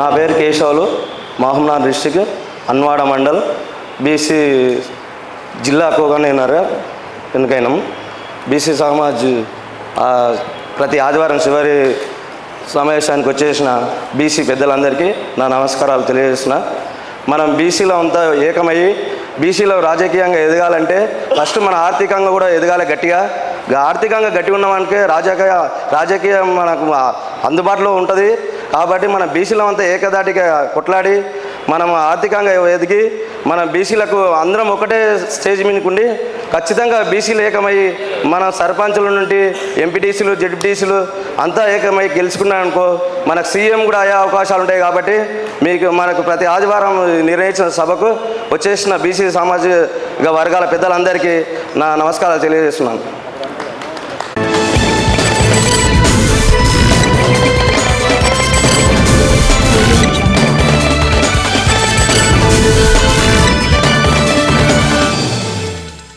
నా పేరు కేశవులు మహమ్నాథ్ డిస్టిక్ అన్వాడ మండల్ బీసీ జిల్లా కోగనేనర్ ఎందుకైనా బీసీ సమాజ్ ప్రతి ఆదివారం చివరి సమావేశానికి వచ్చేసిన బీసీ పెద్దలందరికీ నా నమస్కారాలు తెలియజేసిన మనం బీసీలో అంతా ఏకమయ్యి బీసీలో రాజకీయంగా ఎదగాలంటే ఫస్ట్ మన ఆర్థికంగా కూడా ఎదగాలి గట్టిగా. ఆర్థికంగా గట్టి ఉన్నవానికే రాజకీయ రాజకీయం మనకు అందుబాటులో ఉంటుంది. కాబట్టి మన బీసీలో అంతా ఏకదాటిగా కొట్లాడి మనం ఆర్థికంగా ఎదిగి మన బీసీలకు అందరం ఒకటే స్టేజ్ మీదకుండి ఖచ్చితంగా బీసీలు ఏకమై మన సర్పంచుల నుండి ఎంపీటీసీలు జడ్పీటీసీలు అంతా ఏకమై గెలుచుకున్నారనుకో మనకు సీఎం కూడా అయ్యే అవకాశాలు ఉంటాయి కాబట్టి మీకు మనకు ప్రతి ఆదివారం నిర్వహించిన సభకు వచ్చేసిన బీసీ సామాజిక వర్గాల పెద్దలందరికీ నా నమస్కారాలు తెలియజేస్తున్నాను.